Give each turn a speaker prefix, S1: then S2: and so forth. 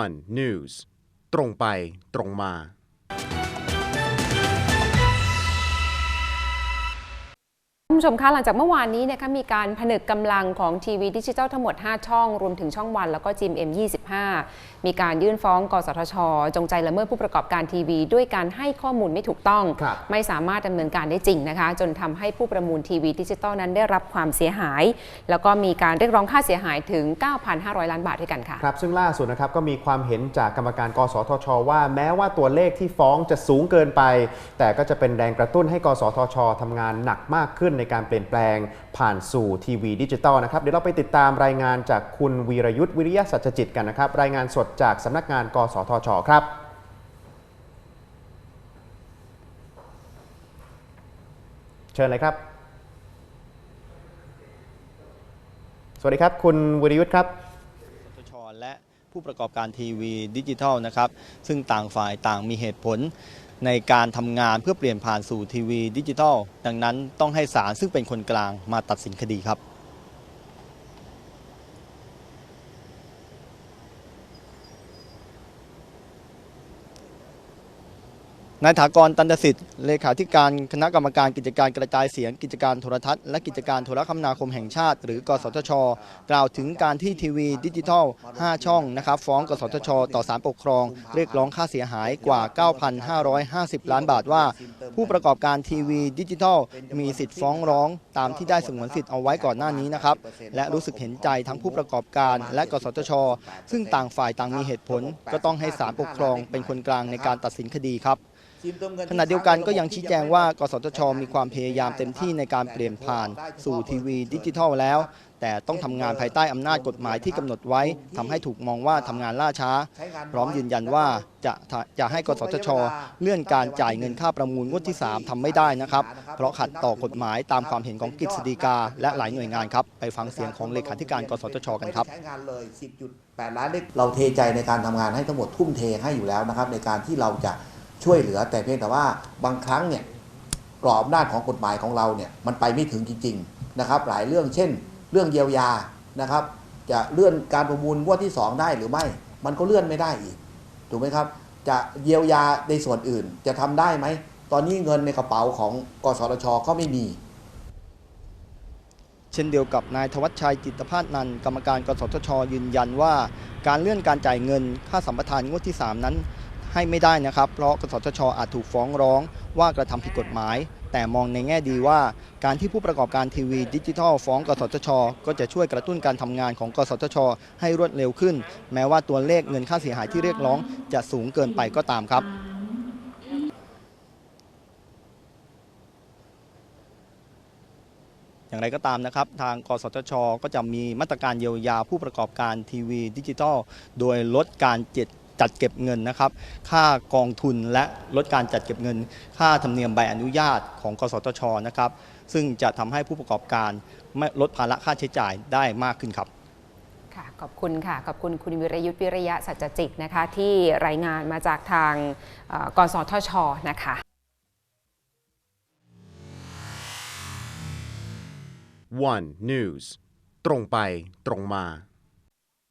S1: one news ตรงไปตรงมา
S2: ผู้ชมคะหลังจากเมื่อวานนี้นะคะมีการผนึกกำลังของทีวีดิจิทัลทั้งหมด 5 ช่อง รวมถึงช่องวัน แล้วก็จิม M25 มีการยื่นฟ้องกสทช จงใจละเมิดผู้ประกอบการทีวี ด้วยการให้ข้อมูลไม่ถูกต้อง
S1: ครับ
S2: ไม่สามารถดำเนินการได้จริงนะคะ จนทำให้ผู้ประมูลทีวีดิจิทัลนั้นได้รับความเสียหาย แล้วก็มีการเรียกร้องค่าเสียหายถึง 9,500 ล้านบาทด้วยกันค่ะ
S1: ครับซึ่งล่าสุดนะครับก็มีความเห็นจากกรรมการกสทช ว่าแม้ว่าตัวเลขที่ฟ้องจะสูงเกินไป แต่ก็จะเป็นแรงกระตุ้นให้กสทชทำงานหนักมากขึ้นในการเปลี่ยนแปลงผ่านสู่ทีวีดิจิตอลนะครับเดี๋ยวเราไปติดตามรายงานจากคุณวีรยุทธ์วิริยะสัจจิตกันนะครับ รายงานสดจากสำนักงานกสทช ครับเชิญเลยครับ สวัสดีครับ คุณวิรยุทธ์ครับ
S3: ผู้ประกอบการทีวีดิจิทัลนะครับซึ่งต่างฝ่ายต่างมีเหตุผลในการทำงานเพื่อเปลี่ยนผ่านสู่ทีวีดิจิทัล ดังนั้นต้องให้ศาลซึ่งเป็นคนกลางมาตัดสินคดีครับ นายถากรตันตสิทธิ์เลขาธิการคณะกรรมการกิจการกระจายเสียงกิจการโทรทัศน์และกิจการโทรคมนาคมแห่งชาติ หรือกสทช กล่าวถึงการที่ทีวีดิจิทัล 5 ช่องนะครับฟ้องกสทช ต่อศาลปกครอง เรียกร้องค่าเสียหายกว่า 9,550 ล้านบาทว่า ผู้ประกอบการทีวีดิจิทัล มีสิทธิ์ฟ้องร้อง ตามที่ได้สงวนสิทธิ์เอาไว้ก่อนหน้านี้นะครับและรู้สึกเห็นใจทั้งผู้ประกอบการและกสทช ซึ่งต่างฝ่ายต่างมีเหตุผล ก็ต้องให้ศาลปกครองเป็นคนกลางในการตัดสินคดีครับ ขณะเดียวกันก็ยังชี้แจงว่ากสทช มีความพยายามเต็มที่ในการเปลี่ยนผ่าน สู่ทีวีดิจิทัลแล้ว แต่ต้องทำงานภายใต้อำนาจกฎหมายที่กำหนดไว้ทำให้ถูกมองว่าทำงานล่าช้า พร้อมยืนยันว่าจะจะให้กสทช เลื่อนการจ่ายเงินค่าประมูลงวดที่ 3ทำไม่ได้นะครับ เพราะขัดต่อกฎหมายตามความเห็นของกฤษฎีกา และหลายหน่วยงานครับ ไปฟังเสียงของเลขาธิการกสทช กันครับ
S4: ใช้งานเลย10.8ล้านลิตรเราเทใจในการทำงานให้ทั้งหมดทุ่มเทให้อยู่แล้วนะครับในการที่เราจะ ช่วยเหลือ แต่เพียงแต่ว่าบางครั้งเนี่ยกรอบอำนาของกฎหมายของเราเนี่ยมันไปไม่ถึงจริงๆนะครับหลายเรื่องเช่น เรื่องเยียวยานะครับ จะเลื่อนการประมูลงวดที่ 2 ได้หรือไม่ มันก็เลื่อนไม่ได้อีกถูกไหมครับ จะเยียวยาในส่วนอื่นจะทำได้ไหม ตอนนี้เงินในกระเป๋าของกสทชก็ไม่มี
S3: เช่นเดียวกับนายธวัชชัยจิตรพาสนันกรรมการกสทช ยืนยันว่า การเลื่อนการจ่ายเงินค่าสัมปทานงวดที่ 3 นั้น ให้ไม่ได้นะครับ เพราะกสทชอาจถูกฟ้องร้องว่ากระทำผิดกฎหมาย แต่มองในแง่ดีว่า การที่ผู้ประกอบการทีวีดิจิทัลฟ้องกสทช ก็จะช่วยกระตุ้นการทำงานของกสทช ให้รวดเร็วขึ้น แม้ว่าตัวเลขเงินค่าเสียหายที่เรียกร้องจะสูงเกินไปก็ตามครับอย่างไรก็ตามนะครับ ทางกสทช ก็จะมีมาตรการเยียวยาผู้ประกอบการทีวีดิจิทัล โดยลดการจัด จัดเก็บเงินนะครับ ค่ากองทุนและลดการจัดเก็บเงิน ค่าธรรมเนียมใบอนุญาตของกสทชนะครับ ซึ่งจะทำให้ผู้ประกอบการไม่ลดภาระค่าใช้จ่ายได้มากขึ้นครับ
S2: ค่ะขอบคุณค่ะ ขอบคุณคุณวิรยุทธ์วิริยะสัจจจิตนะคะ ที่รายงานมาจากทางเอ่อกสทชนะคะ
S1: one news ตรงไปตรงมา